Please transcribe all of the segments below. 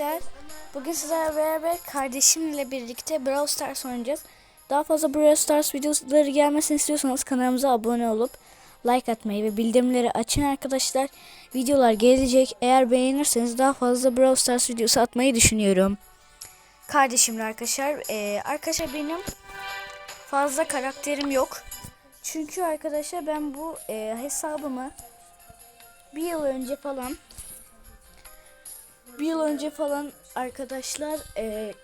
Arkadaşlar, Bugün sizlerle beraber kardeşimle birlikte Brawl Stars oynayacağız. Daha fazla Brawl Stars videoları gelmesini istiyorsanız kanalımıza abone olup like atmayı ve bildirimleri açın arkadaşlar. Videolar gelecek. Eğer beğenirseniz daha fazla Brawl Stars videosu atmayı düşünüyorum. Kardeşimle arkadaşlar. Ee, arkadaşlar benim fazla karakterim yok. Çünkü arkadaşlar ben bu e, hesabımı bir yıl önce falan bir yıl önce falan arkadaşlar e,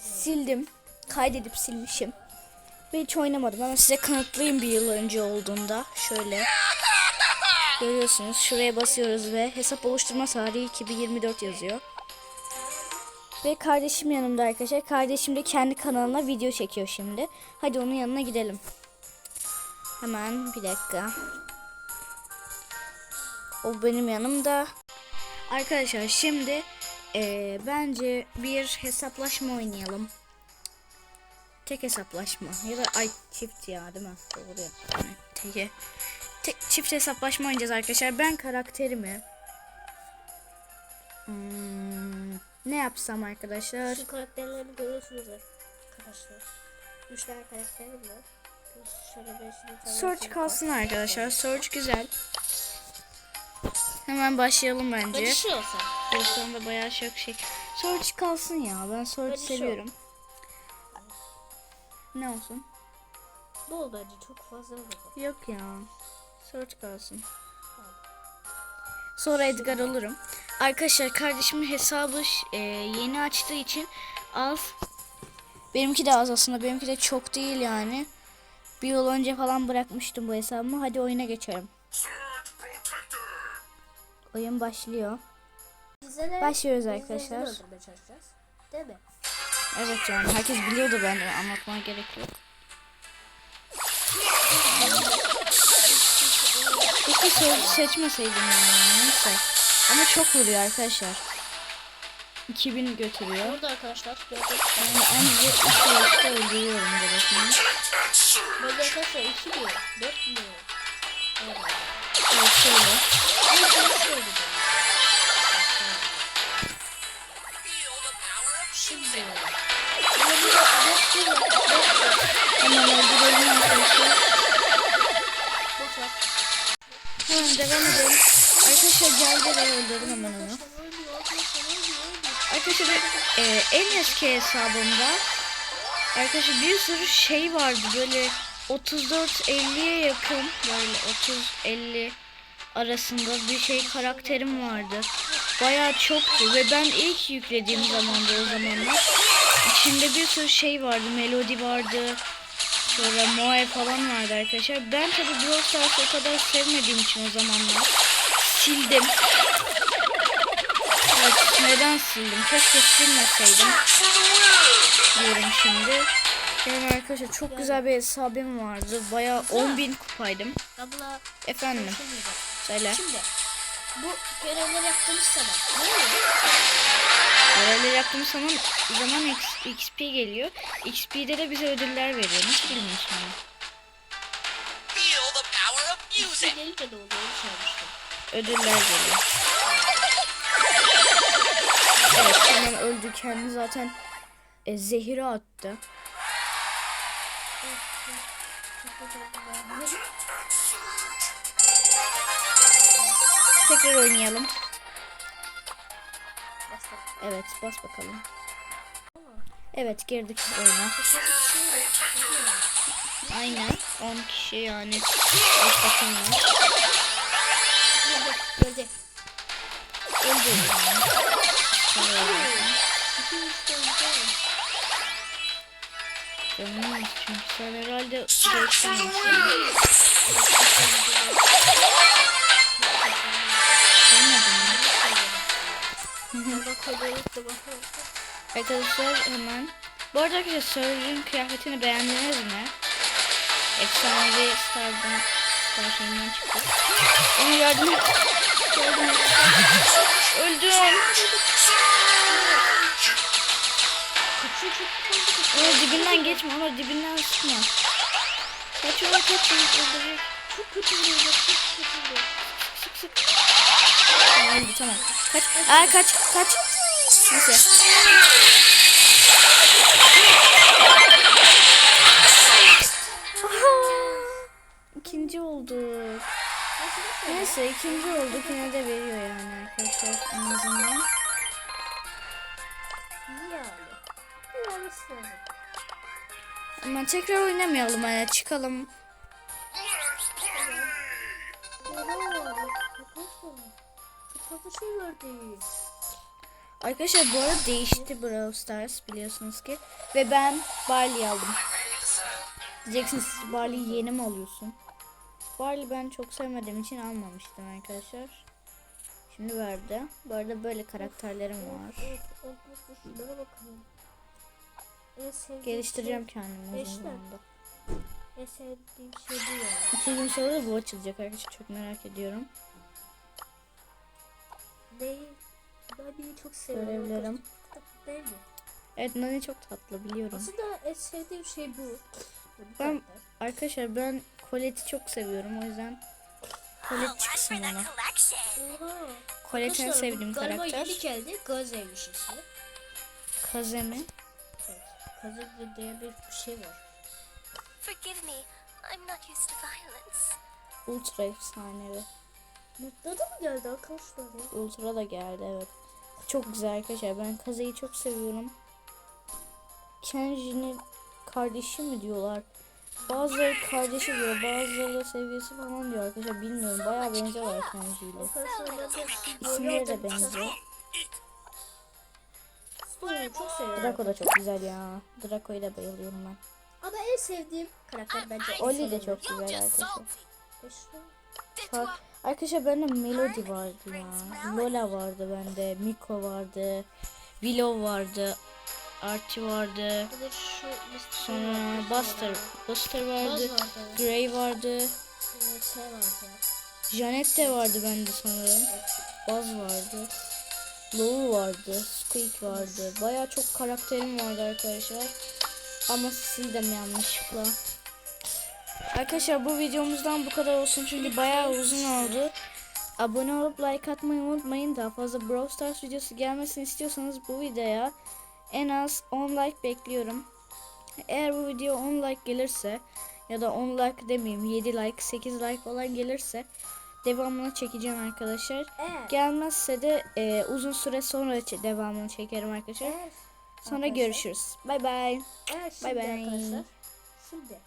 sildim. Kaydedip silmişim. Ve hiç oynamadım ama size kanıtlayayım bir yıl önce olduğunda. Şöyle. Görüyorsunuz. Şuraya basıyoruz ve hesap oluşturma tarihi 2024 yazıyor. Ve kardeşim yanımda arkadaşlar. Kardeşim de kendi kanalına video çekiyor şimdi. Hadi onun yanına gidelim. Hemen bir dakika. O benim yanımda. Arkadaşlar şimdi eee, bence bir hesaplaşma oynayalım. Tek hesaplaşma ya da ay çift ya değil mi? Doğru ya. Yani Tek, çift hesaplaşma oynayacağız arkadaşlar. Ben karakterimi Hmm, ne yapsam arkadaşlar? Şu karakterlerini görüyorsunuz arkadaşlar. Üç tane karakterim var. Search kalsın arkadaşlar. Search güzel. Hemen başlayalım bence. Barışıyorsa. Dostlarımda bayağı çok şey. Search kalsın ya. Ben Search seviyorum. Ne olsun? Bol bence çok fazla oldu. Yok ya. Search kalsın. Sonra Edgar olurum. Arkadaşlar kardeşimin hesabı e, yeni açtığı için az. Benimki de az aslında. Benimki de çok değil yani. Bir yıl önce falan bırakmıştım bu hesabımı. Hadi oyuna geçelim. Oyun başlıyor. Başlıyoruz arkadaşlar. Değil mi? Evet canım. Herkes biliyordu ben de anlatmaya gerek yok. Keşke se- seçmeseydim yani. Neyse. Ama çok vuruyor arkadaşlar. 2000 götürüyor. Burada arkadaşlar. Yani anca 2 yaşta öldürüyorum babasını. Böyle arkadaşlar 2 mi? 4 mu? Evet. Evet şöyle. Şimdi. Hemen öldürelim arkadaşlar. Hemen devam edelim. Arkadaşlar geldi ve öldürdüm hemen onu. Arkadaşlar ben, e, en eski hesabımda arkadaşlar bir sürü şey vardı böyle 34-50'ye yakın böyle 30-50 arasında bir şey karakterim vardı. Bayağı çoktu ve ben ilk yüklediğim zamanda o zamanlar içinde bir sürü şey vardı. Melodi vardı. Sonra Moe falan vardı arkadaşlar. Ben tabi Brawl Stars'ı o kadar sevmediğim için o zamanlar sildim. Evet, neden sildim? Keşke silmeseydim. Diyorum şimdi. Benim arkadaşlar çok güzel bir hesabım vardı. Bayağı 10.000 kupaydım. Efendim. Söyle. Şimdi bu görevleri yaptığımız zaman ne oluyor? Görevleri yaptığımız zaman zaman X- XP geliyor. XP'de de bize ödüller veriyor. Nasıl bilmiyorsun onu? Feel the power of Bir music. gelince de oluyor onu söylemiştim. Ödüller geliyor. Evet hemen öldü. Kendi zaten e, zehiri attı. Tekrar oynayalım. Evet bas bakalım. Evet girdik oyuna. Aynen 10 kişi yani. Takım var. Gördü. Öldü. Canım çünkü sen herhalde geçtin. Kolaylık da bakalım. Arkadaşlar hemen. Bu arada arkadaşlar Surge'ın kıyafetini beğendiniz mi? Efsanevi Star'dan Star şeyinden çıktı. Onu. Yardım et. Öldüm. Kaçıyor kaçıyor. Ona dibinden geçme. Ona dibinden sıkma. Kaç ona kaç. Öldürecek. Çok kötü vuruyor çok kötü vuruyor. Sık sık. Öldü tamam. Kaç. Aa kaç kaç. Neyse. İkinci olduk. Neyse ikinci olduk yine de veriyor yani arkadaşlar en azından. Ama tekrar oynamayalım hani çıkalım. Arkadaşlar. Çok fazla şey verdi. Arkadaşlar bu arada değişti Brawl Stars biliyorsunuz ki. Ve ben Barley aldım. Diyeceksiniz siz Barley'i yeni mi alıyorsun? Barley ben çok sevmediğim için almamıştım arkadaşlar. Şimdi verdi. Bu arada böyle karakterlerim var. Geliştireceğim kendimi uzun zamanda. Şey, en sevdiğim şey bu ya. İki gün sonra da bu açılacak arkadaşlar çok merak ediyorum. Neyi? Ben neyi çok seviyorum. Görevlerim. Değil mi? Evet Nani çok tatlı biliyorum. Aslında en sevdiğim şey bu. Ben arkadaşlar ben Colette'i çok seviyorum o yüzden Colette çıksın bana. collection. Oha. Colette en Arkadaşlar, sevdiğim Galiba karakter. yeni geldi. Gazevmiş ismi. Kazemi. Evet. Gazev diye bir şey var. Forgive me, I'm not used to violence. Ultra efsanevi. Mutlu da mı geldi arkadaşlar ya? Ultra da geldi evet. Çok güzel arkadaşlar. Ben Kaze'yi çok seviyorum. Kenji'nin kardeşi mi diyorlar. Bazıları kardeşi diyor. Bazıları da sevgilisi falan diyor arkadaşlar. Bilmiyorum. Bayağı benziyorlar Kenji ile. İsimleri de benziyor. Spoiler'ı çok seviyorum. Draco da çok güzel ya. Draco'yu da bayılıyorum ben. Ama en sevdiğim karakter bence Oli de çok güzel arkadaşlar. Bak, arkadaşlar bende Melody vardı ya. Lola vardı bende. Miko vardı. Willow vardı. Archie vardı. Sonra Buster. Buster vardı. Gray vardı. Şey vardı. Janet de vardı bende sanırım. Buzz vardı. Lou vardı. Squeak vardı. Baya çok karakterim vardı arkadaşlar. Ama sildim yanlışlıkla. Arkadaşlar bu videomuzdan bu kadar olsun çünkü bayağı uzun oldu. Abone olup like atmayı unutmayın. Daha fazla Brawl Stars videosu gelmesini istiyorsanız bu videoya en az 10 like bekliyorum. Eğer bu video 10 like gelirse ya da 10 like demeyeyim 7 like 8 like falan gelirse devamını çekeceğim arkadaşlar. Gelmezse de e, uzun süre sonra devamını çekerim arkadaşlar. Sonra arkadaşlar, görüşürüz. Bay bay. Bye bye. arkadaşlar. Şimdi